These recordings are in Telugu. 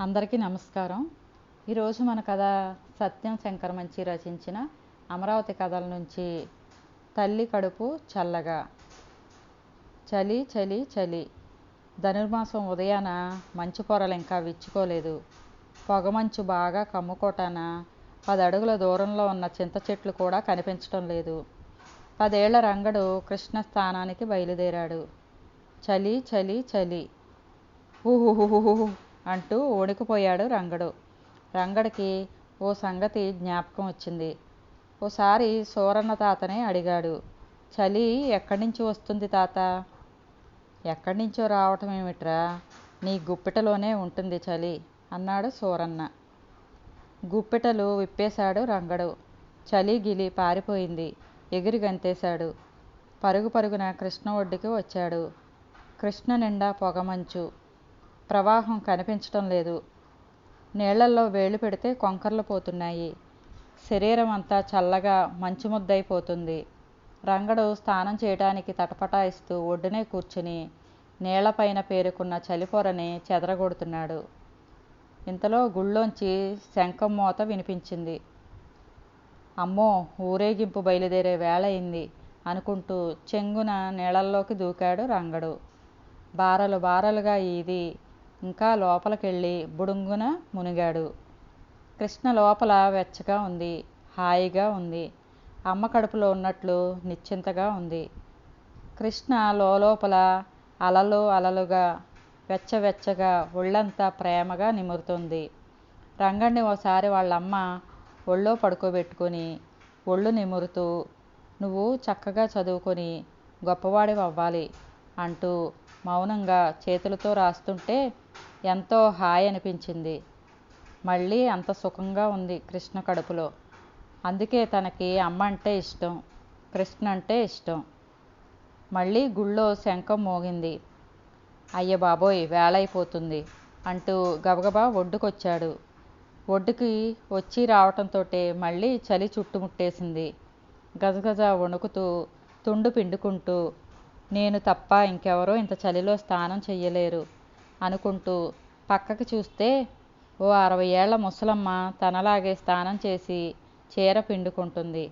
అందరికీ నమస్కారం. ఈరోజు మన కథ సత్యం శంకర్ మంచి రచించిన అమరావతి కథల నుంచి తల్లి కడుపు చల్లగా. చలి చలి చలి. ధనుర్మాసం ఉదయాన మంచు పొరలు ఇంకా విచ్చుకోలేదు. పొగమంచు బాగా కమ్ముకోటాన పది అడుగుల దూరంలో ఉన్న చింత చెట్లు కూడా కనిపించడం లేదు. పదేళ్ళ రంగడు కృష్ణ స్థానానికి బయలుదేరాడు. చలి చలి చలి. ఊహుహుహుహు అంటూ వణికిపోయాడు రంగడు. రంగడికి ఓ సంగతి జ్ఞాపకం వచ్చింది. ఓసారి సూరన్న తాతనే అడిగాడు చలి ఎక్కడి నుంచి వస్తుంది తాత? ఎక్కడి నుంచో రావటం ఏమిట్రా? నీ గుప్పిటలోనే ఉంటుంది చలి అన్నాడు సూరన్న. గుప్పిటలు విప్పేశాడు రంగడు. చలి గిలి పారిపోయింది. ఎగిరి గంతేశాడు. పరుగు పరుగున కృష్ణ ఒడ్డుకి వచ్చాడు. కృష్ణ నిండా పొగమంచు ప్రవాహం కనిపించటం లేదు. నీళ్ళల్లో వేళ్ళు పెడితే కొంకర్లు పోతున్నాయి. శరీరం అంతా చల్లగా మంచు ముద్దైపోతుంది రంగడు స్నానం చేయడానికి తటపటాయిస్తూ ఒడ్డునే కూర్చుని నీళ్ళపైన పేరుకున్న చలిపొరని చెదరగొడుతున్నాడు. ఇంతలో గుళ్ళోంచి శంఖం మూత వినిపించింది. అమ్మో ఊరేగింపు బయలుదేరే వేళయింది అనుకుంటూ చెంగున నీళ్ళల్లోకి దూకాడు రంగడు. బారలు బారలుగా ఈది ఇంకా లోపలికెళ్ళి బుడుంగున మునిగాడు. కృష్ణ లోపల వెచ్చగా ఉంది హాయిగా ఉంది. అమ్మ కడుపులో ఉన్నట్లు నిశ్చింతగా ఉంది. కృష్ణ లోపల అలలు అలలుగా వెచ్చవెచ్చగా ఒళ్ళంతా ప్రేమగా నిమురుతుంది. రంగడిని ఓసారి వాళ్ళమ్మ ఒళ్ళో పడుకోబెట్టుకొని ఒళ్ళు నిమురుతూ నువ్వు చక్కగా చదువుకొని గొప్పవాడివి అవ్వాలి అంటూ మౌనంగా చేతులతో రాస్తుంటే ఎంతో హాయి అనిపించింది. మళ్ళీ అంత సుఖంగా ఉంది కృష్ణ కడుపులో. అందుకే తనకి అమ్మ అంటే ఇష్టం కృష్ణ అంటే ఇష్టం. మళ్ళీ గుళ్ళో శంఖం మోగింది. అయ్య బాబోయ్ వేళైపోతుంది అంటూ గబగబా ఒడ్డుకొచ్చాడు. ఒడ్డుకి వచ్చి రావటంతో మళ్ళీ చలి చుట్టుముట్టేసింది. గజగజ వణుకుతూ తుండు పిండుకుంటూ నేను తప్ప ఇంకెవరో ఇంత చలిలో స్నానం చెయ్యలేరు. అనుకుంటూ పక్కకి చూస్తే ఓ అరవై ఏళ్ళ ముసలమ్మ తనలాగే స్నానం చేసి చీర పిండుకుంటుంది.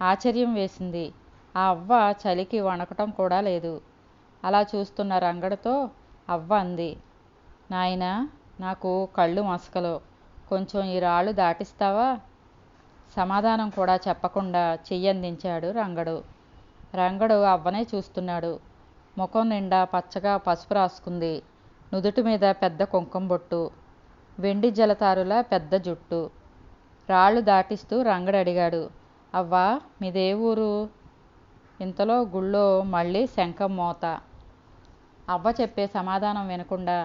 ఆశ్చర్యం వేసింది. ఆ అవ్వ చలికి వణకటం కూడా లేదు. అలా చూస్తున్న రంగడితో అవ్వ అంది. నాయన నాకు కళ్ళు మసకలు. కొంచెం ఈ రాళ్ళు దాటిస్తావా? సమాధానం కూడా చెప్పకుండా చెయ్యందించాడు రంగడు. రంగడు అవ్వనే చూస్తున్నాడు. ముఖం నిండా పచ్చగా పసుపు రాసుకుంది. నుదుటి మీద పెద్ద కుంకుమ బొట్టు వెండి జలతారుల పెద్ద జుట్టు. రాళ్ళు దాటిస్తూ రంగడు అడిగాడు అవ్వా మీదే ఊరు? ఇంతలో గుళ్ళో మళ్ళీ శంఖం మోత. అవ్వ చెప్పే సమాధానం వినకుండా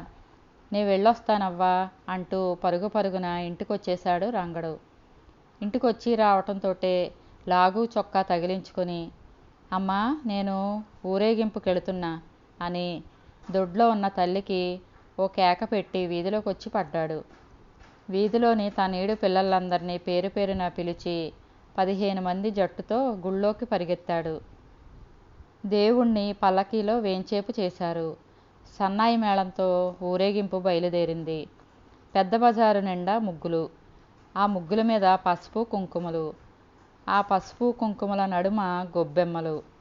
నే వెళ్ళొస్తానవ్వా అంటూ పరుగు పరుగున ఇంటికొచ్చేశాడు రంగడు. ఇంటికొచ్చి రావటంతో లాగు చొక్కా తగిలించుకొని అమ్మా నేను ఊరేగింపుకెళుతున్నా అని దొడ్లో ఉన్న తల్లికి ఓ కేక పెట్టి వీధిలోకి వచ్చి పడ్డాడు. వీధిలోని తనేడు పిల్లలందరినీ పేరు పేరున పిలిచి పదిహేను మంది జట్టుతో గుళ్ళోకి పరిగెత్తాడు. దేవుణ్ణి పల్లకీలో వేంచేపు చేశారు. సన్నాయి మేళంతో ఊరేగింపు బయలుదేరింది. పెద్ద బజారు నిండా ముగ్గులు. ఆ ముగ్గుల మీద పసుపు కుంకుమలు. ఆ పసుపు కుంకుమల నడుమ గొబ్బెమ్మలు.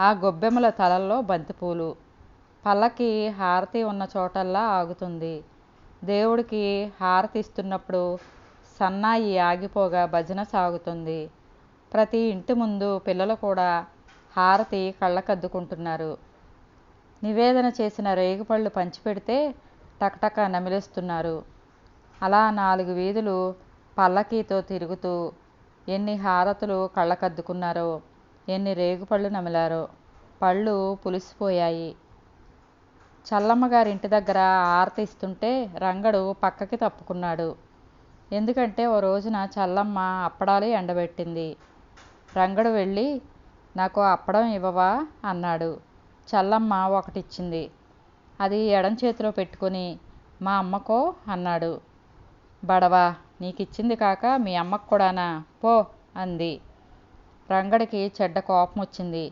ఆ గొబ్బెమ్మల తలల్లో బంతిపూలు. పల్లకి హారతి ఉన్న చోటల్లా ఆగుతుంది. దేవుడికి హారతి ఇస్తున్నప్పుడు సన్నాయి ఆగిపోగా భజన సాగుతుంది. ప్రతి ఇంటి ముందు పిల్లలు కూడా హారతి కళ్ళకద్దుకుంటున్నారు. నివేదన చేసిన రేగుపళ్ళు పంచిపెడితే టకటక నమిలేస్తున్నారు. అలా నాలుగు వీధులు పల్లకీతో తిరుగుతూ ఎన్ని హారతులు కళ్ళకద్దుకున్నారో ఎన్ని రేగుపళ్ళు నమిలారో. పళ్ళు పులిసిపోయాయి. చల్లమ్మ గారి ఇంటి దగ్గర హారతి ఇస్తుంటే రంగడు పక్కకి తప్పుకున్నాడు. ఎందుకంటే ఓ రోజున చల్లమ్మ అప్పడాలు ఎండబెట్టింది. రంగడు వెళ్ళి నాకు అప్పడం ఇవ్వవా? అన్నాడు. చల్లమ్మ ఒకటిచ్చింది. అది ఎడం చేతిలో పెట్టుకొని మా అమ్మకో? అన్నాడు. బడవా నీకిచ్చింది కాక మీ అమ్మకు కూడానా పో అంది. రంగడికి చెడ్డ కోపం వచ్చింది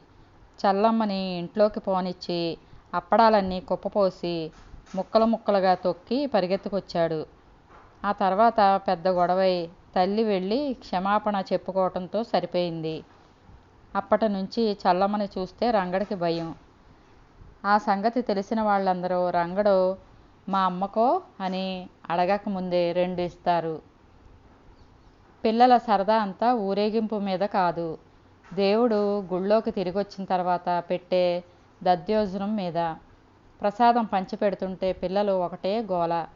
చల్లమ్మని ఇంట్లోకి పోనిచ్చి అప్పడాలన్నీ కుప్పపోసి ముక్కలు ముక్కలుగా తొక్కి పరిగెత్తుకొచ్చాడు. ఆ తర్వాత పెద్ద గొడవై తల్లి వెళ్ళి క్షమాపణ చెప్పుకోవటంతో సరిపోయింది. అప్పటి నుంచి చల్లమ్మని చూస్తే రంగడికి భయం. ఆ సంగతి తెలిసిన వాళ్ళందరూ రంగడు మా అమ్మకో? అని అడగక ముందే రెండు ఇస్తారు పిల్లల సరదా అంతా ఊరేగింపు మీద కాదు. దేవుడు గుళ్ళోకి తిరిగి వచ్చిన తర్వాత పెట్టే దద్యోజనం మీద ప్రసాదం పంచిపెడుతుంటే పిల్లలు ఒకటే గోల.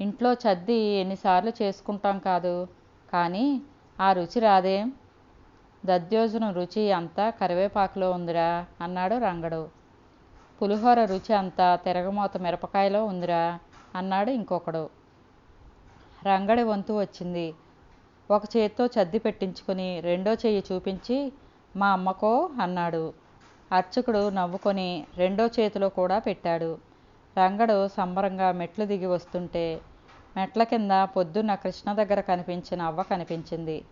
ఇంట్లో చద్ది ఎన్నిసార్లు చేసుకుంటాం కాదు కానీ ఆ రుచి రాదేం. దద్యోజనం రుచి అంతా కరివేపాకులో ఉందిరా అన్నాడు రంగడు. పులిహోర రుచి అంతా తిరగమోత మిరపకాయలో ఉందిరా అన్నాడు ఇంకొకడు. రంగడి వంతు వచ్చింది. ఒక చేత్తో చద్ది పెట్టించుకుని రెండో చెయ్యి చూపించి మా అమ్మకో అన్నాడు. అర్చకుడు నవ్వుకొని రెండో చేతిలో కూడా పెట్టాడు. రంగడు సంబరంగా మెట్లు దిగి వస్తుంటే మెట్ల కింద పొద్దున్న కృష్ణ దగ్గర కనిపించిన అవ్వ కనిపించింది.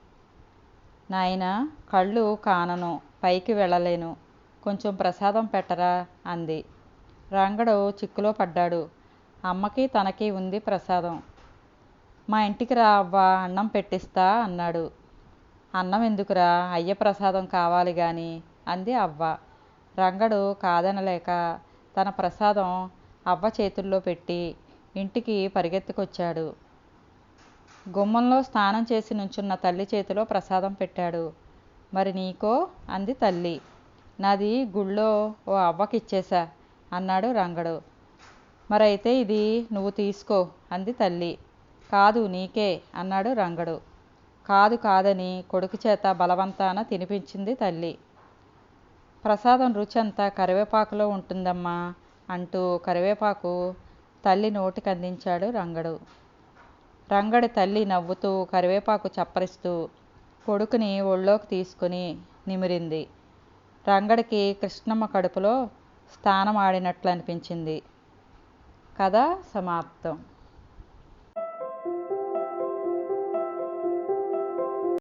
నాయన కళ్ళు కానను పైకి వెళ్ళలేను కొంచెం ప్రసాదం పెట్టరా అంది. రంగడు చిక్కులో పడ్డాడు. అమ్మకి తనకి ఉంది ప్రసాదం. మా ఇంటికి రా అవ్వ అన్నం పెట్టిస్తా అన్నాడు. అన్నం ఎందుకురా? అయ్య ప్రసాదం కావాలి గాని అంది అవ్వ. రంగడు కాదనలేక తన ప్రసాదం అవ్వ చేతుల్లో పెట్టి ఇంటికి పరిగెత్తుకొచ్చాడు. గుమ్మంలో స్నానం చేసి నుంచున్న తల్లి చేతిలో ప్రసాదం పెట్టాడు. మరి నీకో? అంది తల్లి. నాది గుళ్ళో ఓ అవ్వకిచ్చేశా అన్నాడు రంగడు. మరైతే ఇది నువ్వు తీసుకో అంది తల్లి. కాదు నీకే అన్నాడు రంగడు. కాదు కాదని కొడుకు చేత బలవంతాన తినిపించింది తల్లి. ప్రసాదం రుచి అంతా కరివేపాకులో ఉంటుందమ్మా అంటూ కరివేపాకు తల్లి నోటికి అందించాడు రంగడు. రంగడి తల్లి నవ్వుతూ కరివేపాకు చప్పరిస్తూ కొడుకుని ఒళ్ళోకి తీసుకుని నిమిరింది. రంగడికి కృష్ణమ్మ కడుపులో స్థానం ఆడినట్లు అనిపించింది కథ సమాప్తం.